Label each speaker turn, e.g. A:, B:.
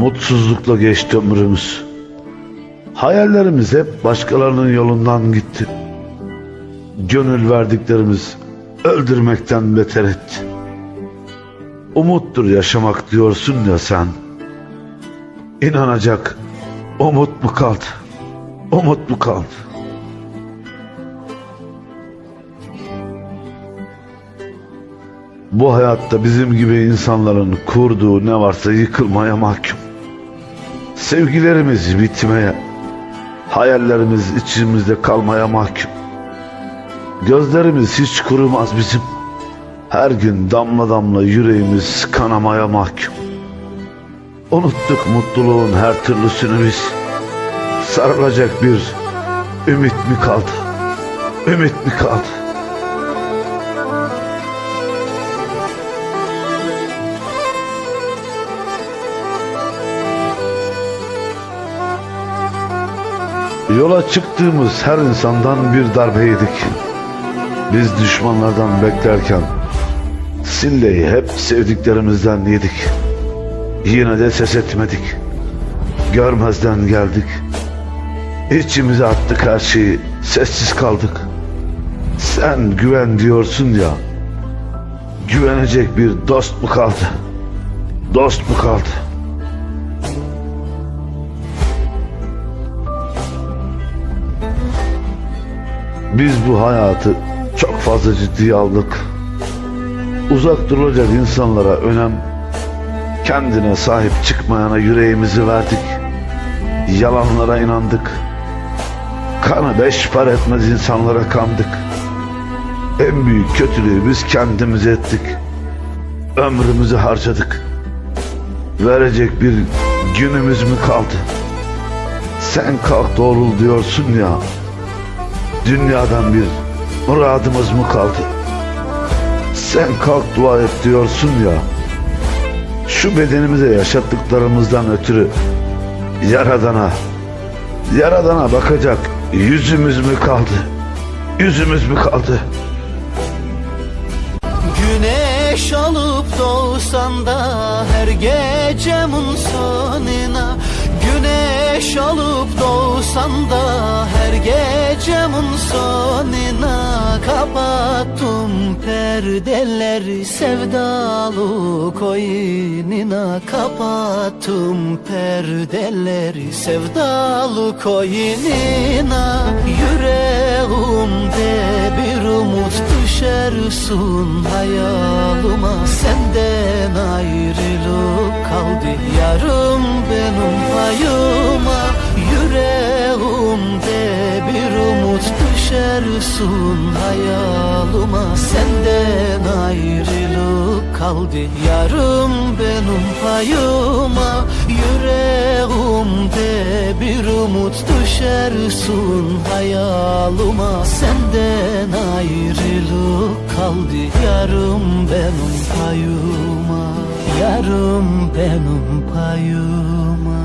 A: Mutsuzlukla geçti ömrümüz. Hayallerimiz hep başkalarının yolundan gitti. Gönül verdiklerimiz öldürmekten beter etti. Umuttur yaşamak diyorsun ya sen. İnanacak umut mu kaldı? Umut mu kaldı? Bu hayatta bizim gibi insanların kurduğu ne varsa yıkılmaya mahkum. Sevgilerimiz bitmeye, hayallerimiz içimizde kalmaya mahkum. Gözlerimiz hiç kurumaz bizim. Her gün damla damla yüreğimiz kanamaya mahkum. Unuttuk mutluluğun her türlüsünü biz. Sarılacak bir ümit mi kaldı? Ümit mi kaldı? Yola çıktığımız her insandan bir darbe yedik. Biz düşmanlardan beklerken Silleyi hep sevdiklerimizden yedik. Yine de ses etmedik. Görmezden geldik. İçimize attık her şeyi. Sessiz kaldık. Sen güven diyorsun ya. Güvenecek bir dost mu kaldı? Dost mu kaldı? Biz bu hayatı çok fazla ciddiye aldık. Uzak durulacak insanlara önem, kendine sahip çıkmayana yüreğimizi verdik. Yalanlara inandık. Kanı beş para etmez insanlara kandık. En büyük kötülüğü biz kendimiz ettik. Ömrümüzü harcadık. Verecek bir günümüz mü kaldı? Sen kalk doğrul diyorsun ya. Dünyadan bir muradımız mı kaldı? Sen kalk dua et diyorsun ya. Şu bedenimize yaşattıklarımızdan ötürü Yaradana, Yaradana bakacak yüzümüz mü kaldı? Yüzümüz mü kaldı?
B: Güneş alıp doğsan da her gecemin sonuna Güneş alıp doğsan da her gecemin sonuna Kapattım perdeleri sevdalı koynuna Kapattım perdeleri sevdalı koynuna Yüreğimde bir umut düşersin hayalıma Senden ayrılık kaldı yarım benim payıma düşersin hayalıma Senden ayrılık kaldı. Yarım benim payıma Yüreğimde bir umut düşersin. Hayalıma Senden ayrılık kaldı. Yarım benim payıma Yarım benim payıma